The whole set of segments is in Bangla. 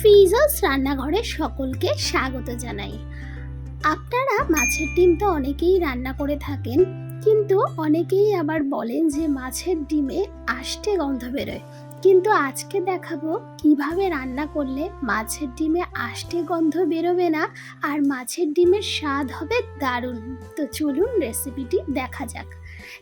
ফিজাস রান্নাঘরে সকলকে স্বাগত জানাই। আপনারা মাছের ডিম তো অনেকেই রান্না করে থাকেন, কিন্তু অনেকেই আবার বলেন যে মাছের ডিমে আষ্টে গন্ধ বেরোয়। কিন্তু আজকে দেখাবো কীভাবে রান্না করলে মাছের ডিমে আষ্টে গন্ধ বেরোবে না আর মাছের ডিমের স্বাদ হবে দারুণ। তো চলুন রেসিপিটি দেখা যাক।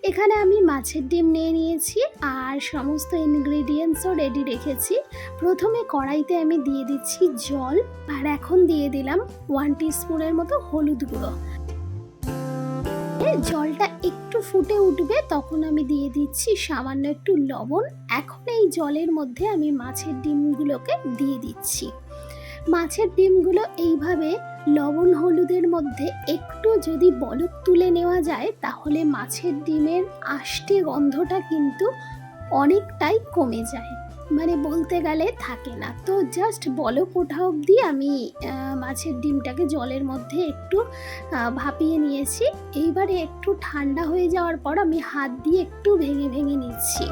এখানে আমি মাছের ডিম নিয়ে নিয়েছি আর সমস্ত ইনগ্রেডিয়েন্টসও রেডি রেখেছি। প্রথমে কড়াইতে আমি দিয়ে দিচ্ছি জল আর এখন দিয়ে দিলাম ওয়ান স্পুনের মতো হলুদ গুঁড়ো। এ জলটা একটু ফুটে উঠবে তখন আমি দিয়ে দিচ্ছি সামান্য একটু লবণ। এখন এই জলের মধ্যে আমি মাছের ডিমগুলোকে দিয়ে দিচ্ছি। মাছের ডিমগুলো এইভাবে লবণ হলুদের মধ্যে একটু যদি বলক তুলে নেওয়া যায়, তাহলে মাছের ডিমের আষ্টে গন্ধটা কিন্তু অনেকটাই কমে যায়। মানে বলতে গেলে থাকে না। তো জাস্ট বলক ওঠা অবধি আমি মাছের ডিমটাকে জলের মধ্যে একটু ভাপিয়ে নিয়েছি। এইবারে একটু ঠান্ডা হয়ে যাওয়ার পর আমি হাত দিয়ে একটু ভেঙে ভেঙে নিচ্ছি।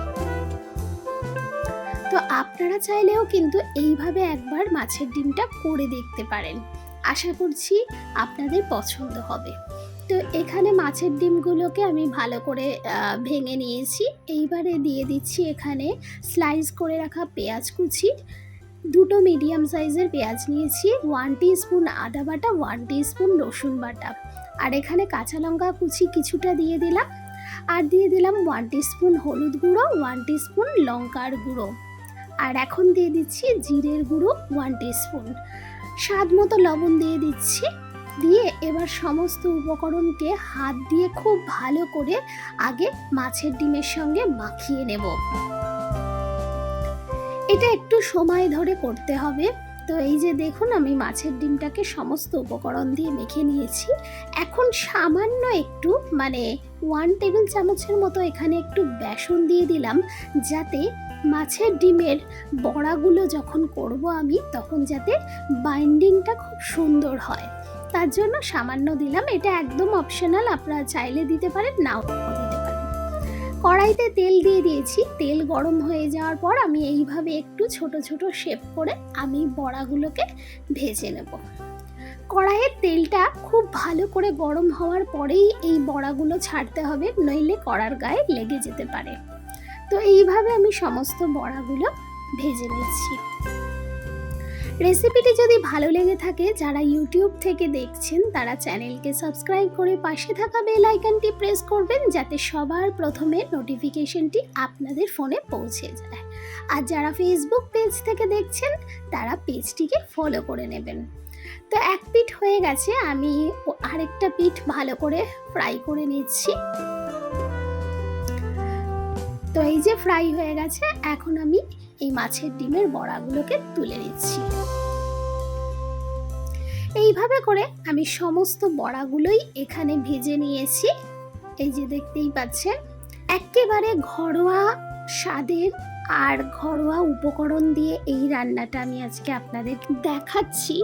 তো আপনারা চাইলেও কিন্তু এইভাবে একবার মাছের ডিমটা করে দেখতে পারেন। আশা করছি আপনাদের পছন্দ হবে। তো এখানে মাছের ডিমগুলোকে আমি ভালো করে ভেঙে নিয়েছি। এইবারে দিয়ে দিচ্ছি এখানে স্লাইস করে রাখা পেঁয়াজ কুচি। দুটো মিডিয়াম সাইজের পেঁয়াজ নিয়েছি ওয়ান স্পুন আদা বাটা ওয়ান স্পুন রসুন বাটা। আর এখানে কাঁচা লঙ্কা কুচি কিছুটা দিয়ে দিলাম। আর দিয়ে দিলাম ওয়ান স্পুন হলুদ গুঁড়ো ওয়ান স্পুন লঙ্কার গুঁড়ো। আর এখন দিয়ে দিচ্ছি জিরের গুঁড়ো ওয়ান স্পুন স্বাদ মতো লবণ দিয়ে দিচ্ছি। দিয়ে এবার সমস্ত উপকরণকে হাত দিয়ে খুব ভালো করে আগে মাছের ডিমের সঙ্গে মাখিয়ে নেব। এটা একটু সময় ধরে করতে হবে। তো এই যে দেখুন, আমি মাছের ডিমটাকে সমস্ত উপকরণ দিয়ে মেখে নিয়েছি। এখন সামান্য একটু মানে ওয়ান টেবিল চামচের মতো এখানে একটু বেসন দিয়ে দিলাম, যাতে মাছের ডিমের বড়াগুলো যখন করব আমি, তখন যাতে বাইন্ডিংটা খুব সুন্দর হয়। তার জন্য সামান্য দিলাম, এটা একদম অপশনাল আপনারা চাইলে দিতে পারেন, নাও দিতে পারেন। কড়াইতে তেল দিয়ে দিয়েছি, তেল গরম হয়ে যাওয়ার পর আমি এইভাবে একটু ছোট ছোট শেপ করে আমি বড়াগুলোকে ভেজে নেব। কড়াইয়ের তেলটা খুব ভালো করে গরম হওয়ার পরেই এই বড়াগুলো ছাড়তে হবে, নইলে কড়ার গায়ে লেগে যেতে পারে। তো এইভাবে আমি সমস্ত বড়াগুলো ভেজে নিচ্ছি। রেসিপিটি যদি ভালো লেগে থাকে, যারা ইউটিউব থেকে দেখছেন, তারা চ্যানেলকে সাবস্ক্রাইব করে পাশে থাকা বেল আইকনটি প্রেস করবেন, যাতে সবার প্রথমে নোটিফিকেশনটি আপনাদের ফোনে পৌঁছে যায়। আর যারা ফেসবুক পেজ থেকে দেখছেন, তারা পেজটিকে ফলো করে নেবেন। তো এক পিঠ হয়ে গেছে, আমি আরেকটা পিঠ ভালো করে ফ্রাই করে নিচ্ছি। তো এই যে ফ্রাই হয়ে গেছে, এখন আমি এই মাছের ডিমের বড়াগুলোকে তুলে নিচ্ছি। এইভাবে করে আমি সমস্ত বড়াগুলোই এখানে ভেজে নিয়েছি। এই যে দেখতেই পাচ্ছেন, একেবারে ঘরোয়া স্বাদের আর ঘরোয়া উপকরণ দিয়ে এই রান্নাটা আমি আজকে আপনাদের দেখাচ্ছি।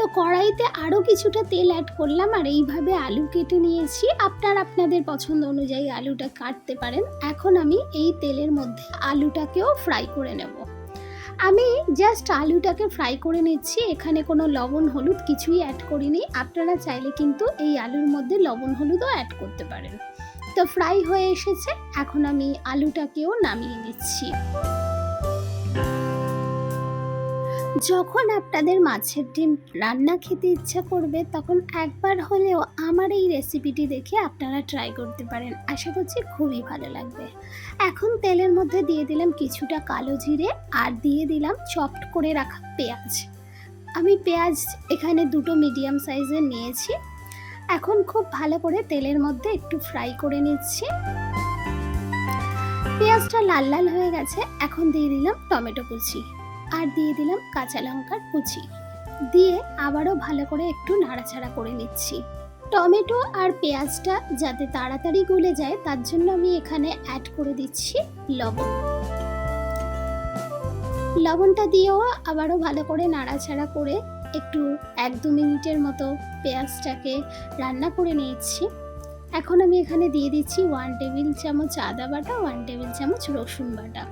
তো কড়াইতে আরও কিছুটা তেল অ্যাড করলাম, আর এইভাবে আলু কেটে নিয়েছি। আপনার আপনাদের পছন্দ অনুযায়ী আলুটা কাটতে পারেন। এখন আমি এই তেলের মধ্যে আলুটাকেও ফ্রাই করে নেব। আমি জাস্ট আলুটাকে ফ্রাই করে নিচ্ছি। এখানে কোনো লবণ, হলুদ কিছুই অ্যাড করিনি। আপনারা চাইলে কিন্তু এই আলুর মধ্যে লবণ, হলুদও অ্যাড করতে পারেন। তো ফ্রাই হয়ে এসেছে। এখন আমি আলুটাকেও নামিয়ে নিচ্ছি। যখন আপনাদের মাছের ডিম রান্না খেতে ইচ্ছা করবে, তখন একবার হলেও আমার এই রেসিপিটি দেখে আপনারা ট্রাই করতে পারেন। আশা করছি খুবই ভালো লাগবে। এখন তেলের মধ্যে দিয়ে দিলাম কিছুটা কালো জিরে আর দিয়ে দিলাম চপড করে রাখা পেঁয়াজ। আমি পেঁয়াজ এখানে দুটো মিডিয়াম সাইজের নিয়েছি। এখন খুব ভালো করে তেলের মধ্যে একটু ফ্রাই করে নিচ্ছি। পেঁয়াজটা লাল লাল হয়ে গেছে, এখন দিয়ে দিলাম টমেটো কুচি। আর দিয়ে দিলাম কাঁচা লঙ্কার কুচি। দিয়ে আবারও ভালো করে একটু নাড়াচাড়া করে নিচ্ছি। টমেটো আর পেঁয়াজটা যাতে তাড়াতাড়ি গলে যায়, তার জন্য আমি এখানে অ্যাড করে দিচ্ছি লবণ। লবণটা দিয়েও আবারও ভালো করে নাড়াচাড়া করে একটু এক দু মিনিটের মতো পেঁয়াজটাকে রান্না করে নিয়েছি। এখন আমি এখানে দিয়ে দিচ্ছি ওয়ান টেবিল চামচ আদা বাটা ওয়ান টেবিল চামচ রসুন বাটা।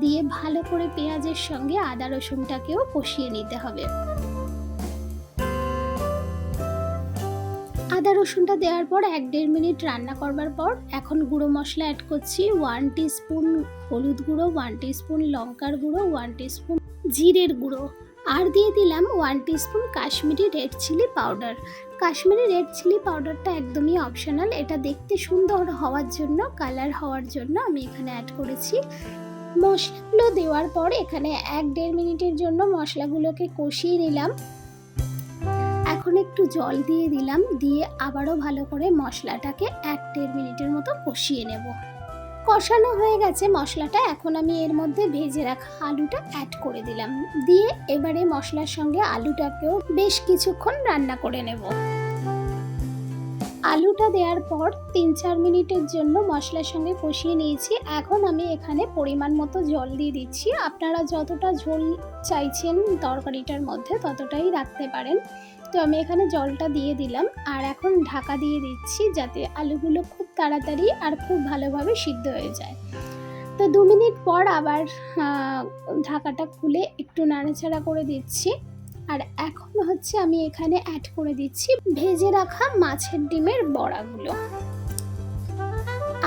দিয়ে ভালো করে পেঁয়াজের সঙ্গে আদা রসুনটাকেও কষিয়ে নিতে হবে। আদা রসুনটা দেওয়ার পর এক দেড় মিনিট রান্না করবার পর এখন গুঁড়ো মশলা অ্যাড করছি ওয়ান স্পুন হলুদ গুঁড়ো ওয়ান স্পুন লঙ্কার গুঁড়ো ওয়ান স্পুন জিরের গুঁড়ো। আর দিয়ে দিলাম one spoon Kashmiri red chilli powder Kashmiri red chilli পাউডারটা একদমই অপশনাল এটা দেখতে সুন্দর হওয়ার জন্য কালার হওয়ার জন্য আমি এখানে অ্যাড করেছি। মশলাগুলো দেওয়ার পর এখানে এক দেড় মিনিটের জন্য মশলাগুলোকে কষিয়ে নিলাম। এখন একটু জল দিয়ে দিলাম, দিয়ে আবারও ভালো করে মশলাটাকে এক দেড় মিনিটের মতো কষিয়ে নেব। কষানো হয়ে গেছে মশলাটা, এখন আমি এর মধ্যে ভেজে রাখা আলুটা অ্যাড করে দিলাম। দিয়ে এবারে মশলার সঙ্গে আলুটাকেও বেশ কিছুক্ষণ রান্না করে নেব। আলুটা দেওয়ার পর তিন চার মিনিটের জন্য মশলার সঙ্গে কষিয়ে নিয়েছি। এখন আমি এখানে পরিমাণ মতো জল দিয়ে দিচ্ছি। আপনারা যতটা ঝোল চাইছেন তরকারিটার মধ্যে ততটাই রাখতে পারেন। তো আমি এখানে জলটা দিয়ে দিলাম। আর এখন ঢাকা দিয়ে দিচ্ছি যাতে আলুগুলো খুব তাড়াতাড়ি আর খুব ভালোভাবে সিদ্ধ হয়ে যায়। তো দু মিনিট পর আবার ঢাকাটা খুলে একটু নাড়াচাড়া করে দিচ্ছি। আর এখন হচ্ছে আমি এখানে অ্যাড করে দিচ্ছি ভেজে রাখা মাছের ডিমের বড়াগুলো।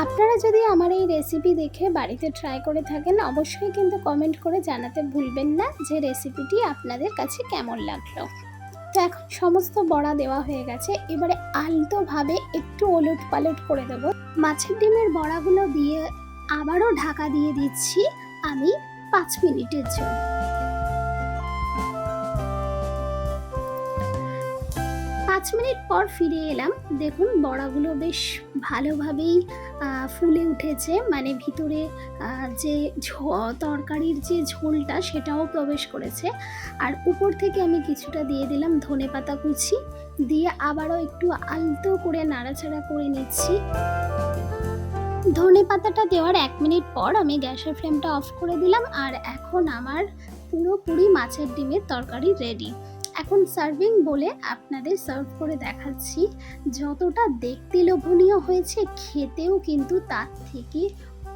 আপনারা যদি আমার এই রেসিপি দেখে বাড়িতে ট্রাই করে থাকেন, অবশ্যই কিন্তু কমেন্ট করে জানাতে ভুলবেন না যে রেসিপিটি আপনাদের কাছে কেমন লাগল। তো এখন সমস্ত বড়া দেওয়া হয়ে গেছে। এবারে আলতোভাবে একটু ওলট পালট করে দেবো। মাছের ডিমের বড়াগুলো দিয়ে আবারও ঢাকা দিয়ে দিচ্ছি আমি পাঁচ মিনিটের জন্য। পাঁচ মিনিট পর ফিরে এলাম। দেখুন, বড়াগুলো বেশ ভালোভাবেই ফুলে উঠেছে। মানে ভিতরে যে তরকারির যে ঝোলটা, সেটাও প্রবেশ করেছে। আর উপর থেকে আমি কিছুটা দিয়ে দিলাম ধনে পাতা কুচি। দিয়ে আবারও একটু আলতো করে নাড়াচাড়া করে নিচ্ছি। ধনে পাতাটা দেওয়ার এক মিনিট পর আমি গ্যাসের ফ্লেমটা অফ করে দিলাম। আর এখন আমার পুরোপুরি মাছের ডিমের তরকারি রেডি। এখন সার্ভিং বলে আপনাদের সার্ভ করে দেখাচ্ছি। যতটা দেখতে লোভনীয় হয়েছে, খেতেও কিন্তু তার থেকে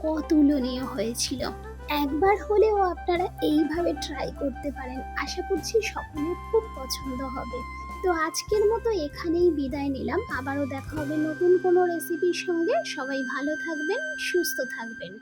অতুলনীয় হয়েছিল। একবার হলেও আপনারা এইভাবে ট্রাই করতে পারেন, আশা করছি সকলের খুব পছন্দ হবে। তো আজকের মতো এখানেই বিদায় নিলাম। আবারও দেখা হবে নতুন কোনো রেসিপির সঙ্গে। সবাই ভালো থাকবেন, সুস্থ থাকবেন।